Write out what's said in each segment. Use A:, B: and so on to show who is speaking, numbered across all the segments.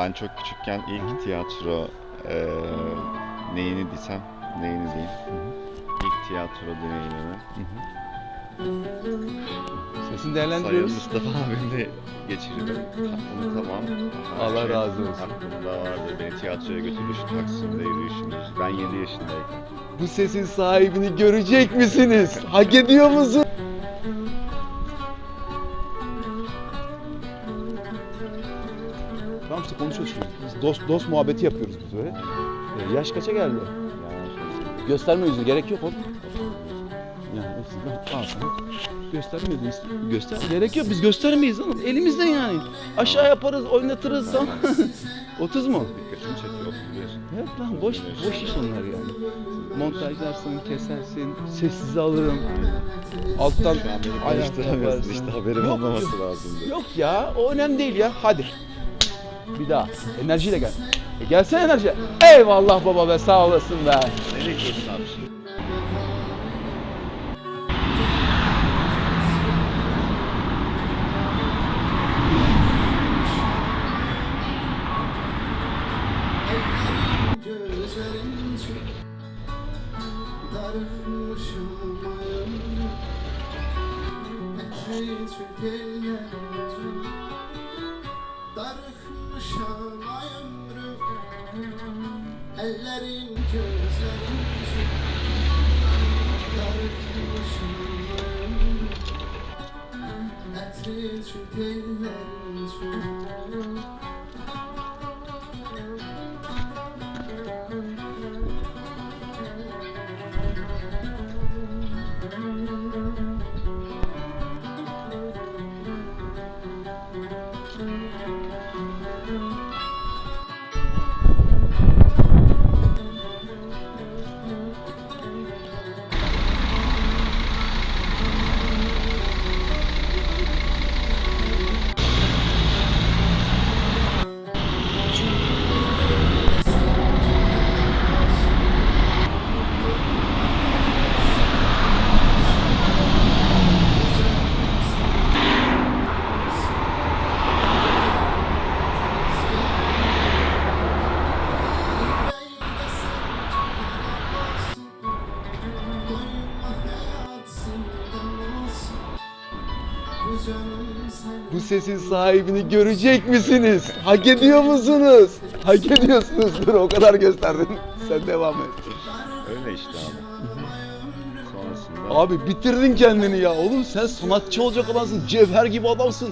A: ben çok küçükken ilk tiyatro eee neyini desem, neyini diyeyim. İlk tiyatro deneyimimi
B: Sesini
A: Sayın
B: değerlendiriyoruz.
A: Mustafa abimle geçirdim. Unutamam. Her
B: Allah
A: şey
B: razı olsun.
A: Aklımda vardı. Beni tiyatroya götürdü şu Taksim'de yürüyüşümüz. Ben 7 yaşındayken.
B: Bu sesin sahibini görecek misiniz? Hak ediyor musun? Tamam işte konuşuyoruz şimdi. Biz dost dost muhabbeti yapıyoruz biz böyle. Ee, yaş kaça geldi?
A: Yani
B: Gösterme yüzünü gerek yok oğlum. Yani hepsini al sana. Gösterme yüzünü. Göster. Gerek yok biz göstermeyiz oğlum. Elimizden yani. Aşağı yaparız, oynatırız tamam. 30 mu?
A: dikkatimi çekiyor.
B: Yok lan boş boş iş onlar yani. Montajlarsın, kesersin, sessiz alırım. Alttan
A: Şu an beni
B: ayak
A: karıştıramıyorsun.
B: yaparsın.
A: İşte haberim
B: Yok,
A: olmaması
B: yok.
A: lazımdı.
B: Yok ya, o önemli değil ya. Hadi. Bir daha. Enerjiyle gel. E gelsene enerji. Eyvallah baba be, sağ olasın be.
A: Nereye gidiyorsun abi
C: bayım Çok darılmışım ayımrım Ellerin gözlerin çok darılmışım bayım Etri Türk eller çok
B: Bu sesin sahibini görecek misiniz? Hak ediyor musunuz? Hak ediyorsunuz. Dur o kadar gösterdin. Sen devam et.
A: Öyle işte abi. Sonrasında
B: Abi bitirdin kendini ya. Oğlum sen sanatçı olacak adamsın. Cevher gibi adamsın.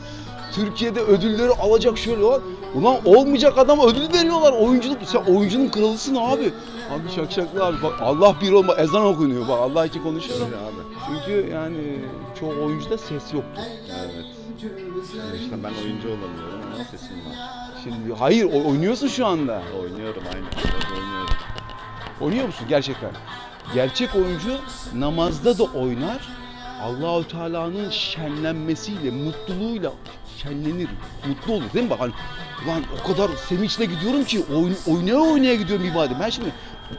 B: Türkiye'de ödülleri alacak şöyle var. Ulan olmayacak adam ödül veriyorlar. Oyunculuk. Sen oyuncunun kralısın abi. Abi şakşaklı abi. Bak Allah bir olma. Ezan okunuyor. Bak Allah için konuşuyorum.
A: abi.
B: Çünkü yani çoğu oyuncuda ses yoktu.
A: Evet. İşte ben oyuncu olamıyorum ama sesim var.
B: Şimdi hayır o- oynuyorsun şu anda.
A: Oynuyorum. Evet, oynuyorum.
B: Oynuyor musun gerçekten? Gerçek oyuncu namazda da oynar. Allahu Teala'nın şenlenmesiyle, mutluluğuyla şenlenir. Mutlu olur değil mi? Bak hani ulan o kadar sevinçle gidiyorum ki oyun, oynaya oynaya gidiyorum ibadet. Ben şimdi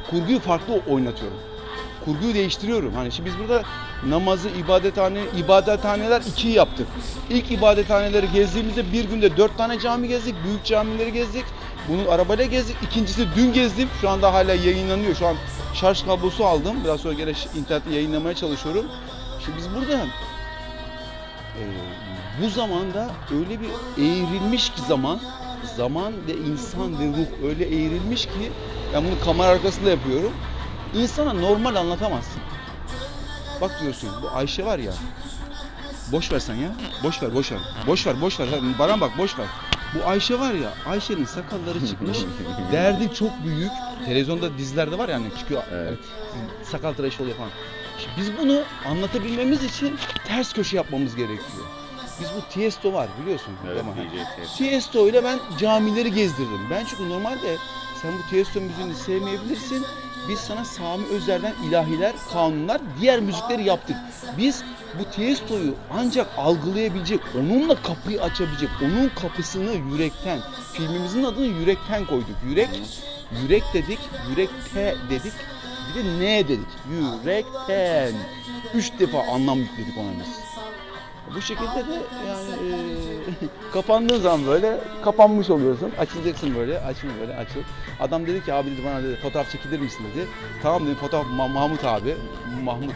B: kurguyu farklı oynatıyorum. Kurguyu değiştiriyorum. Hani şimdi biz burada namazı, ibadethane, ibadethaneler ikiyi yaptık. İlk ibadethaneleri gezdiğimizde bir günde dört tane cami gezdik. Büyük camileri gezdik. Bunu arabayla gezdik. İkincisi dün gezdim. Şu anda hala yayınlanıyor. Şu an şarj kablosu aldım. Biraz sonra gene internette yayınlamaya çalışıyorum. Şimdi biz burada e, bu zamanda öyle bir eğrilmiş ki zaman, zaman ve insan ve ruh öyle eğrilmiş ki ben bunu kamera arkasında yapıyorum. İnsana normal anlatamazsın. Bak diyorsun bu Ayşe var ya. Boş ver sen ya. Boş ver, boş ver. Boş ver, boş ver. Baran bak boş ver. Bu Ayşe var ya, Ayşe'nin sakalları çıkmış. derdi çok büyük. Televizyonda dizilerde var ya hani çıkıyor.
A: Evet.
B: Sakal tıraşı oluyor falan. Şimdi biz bunu anlatabilmemiz için ters köşe yapmamız gerekiyor. Biz bu Tiesto var biliyorsun.
A: Evet. DJ.
B: Tiesto ile ben camileri gezdirdim. Ben çünkü normalde sen bu Tiesto müziğini sevmeyebilirsin. Biz sana Sami Özer'den ilahiler, kanunlar, diğer müzikleri yaptık. Biz bu Tiesto'yu ancak algılayabilecek, onunla kapıyı açabilecek, onun kapısını yürekten, filmimizin adını yürekten koyduk. Yürek, yürek dedik, yürekte dedik, bir de ne dedik? Yürekten. Üç defa anlam yükledik ona biz. Bu şekilde de yani e, kapandığın zaman böyle kapanmış oluyorsun. Açılacaksın böyle, açıl böyle, açıl. Adam dedi ki abi dedi bana dedi fotoğraf çekilir misin dedi. Tamam dedim fotoğraf Ma- Mahmut abi, Mahmut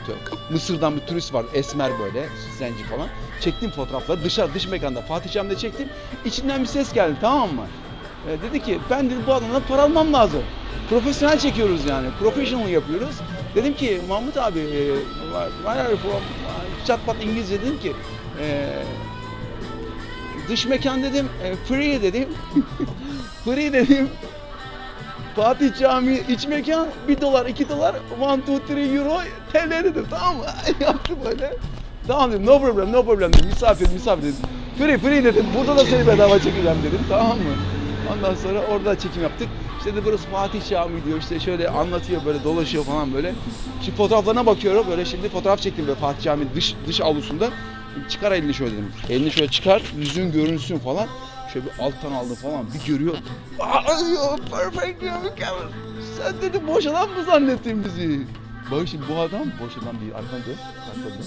B: Mısır'dan bir turist var esmer böyle, zenci falan. Çektim fotoğrafları dışarı dış mekanda Fatih Cam'da çektim. İçinden bir ses geldi tamam mı? E, dedi ki ben dedi bu adamdan para almam lazım. Profesyonel çekiyoruz yani. Professional yapıyoruz. Dedim ki Mahmut abi e, are you from? Çat pat İngilizce dedim ki e, dış mekan dedim e, free dedim. free dedim. Fatih Camii iç mekan 1 dolar 2 dolar 1 2 3 euro TL dedim tamam mı? Yaptı böyle. Tamam dedim no problem no problem dedim misafir misafir dedim. Free free dedim burada da seni bedava çekeceğim dedim tamam mı? Ondan sonra orada çekim yaptık. İşte de burası Fatih Camii diyor işte şöyle anlatıyor böyle dolaşıyor falan böyle. Şimdi fotoğraflarına bakıyorum böyle şimdi fotoğraf çektim böyle Fatih Camii dış dış avlusunda. Çıkar elini şöyle dedim. Elini şöyle çıkar yüzün görünsün falan. Şöyle bir alttan aldı falan bir görüyor. Aa diyor perfect diyor mükemmel. Sen dedi boş adam mı zannettin bizi? Bak şimdi bu adam boş adam değil arkadan dön. Arkadan dön.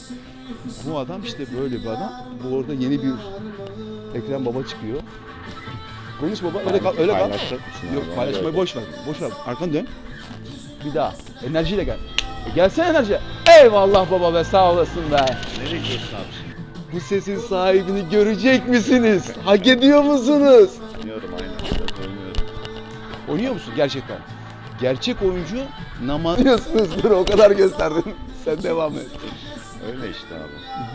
B: Bu adam işte böyle bir adam. Bu orada yeni bir Ekrem Baba çıkıyor. Konuş baba öyle kal öyle kal. Yok paylaşmayı boş ver. Boş ver. Arkanı dön. Bir daha. Enerjiyle gel. E, gelsene enerji. Eyvallah baba be sağ olasın be.
A: Nereye gidiyorsun abi?
B: Bu sesin sahibini görecek misiniz? Hak ediyor musunuz?
A: Oynuyorum aynen. Biraz oynuyorum.
B: Oynuyor musun gerçekten? Gerçek oyuncu namaz diyorsunuz. Dur o kadar gösterdin. Sen devam et.
A: Öyle işte abi.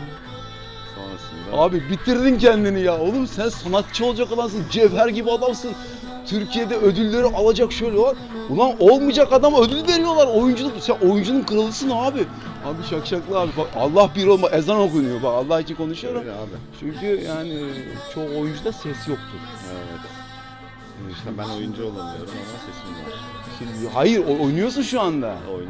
A: Sonrasında
B: Abi bitirdin kendini ya. Oğlum sen sanatçı olacak adamsın. Cevher gibi adamsın. Türkiye'de ödülleri alacak şöyle var. Ulan olmayacak adama ödül veriyorlar. Oyunculuk. Sen oyuncunun kralısın abi. Abi şakşaklı abi. Bak Allah bir olma. Ezan okunuyor. Bak Allah için konuşuyorum.
A: öyle abi.
B: Çünkü yani çoğu oyuncuda ses yoktur.
A: Evet. İşte ben oyuncu olamıyorum ama sesim var.
B: Şimdi hayır o- oynuyorsun şu anda.
A: Oyun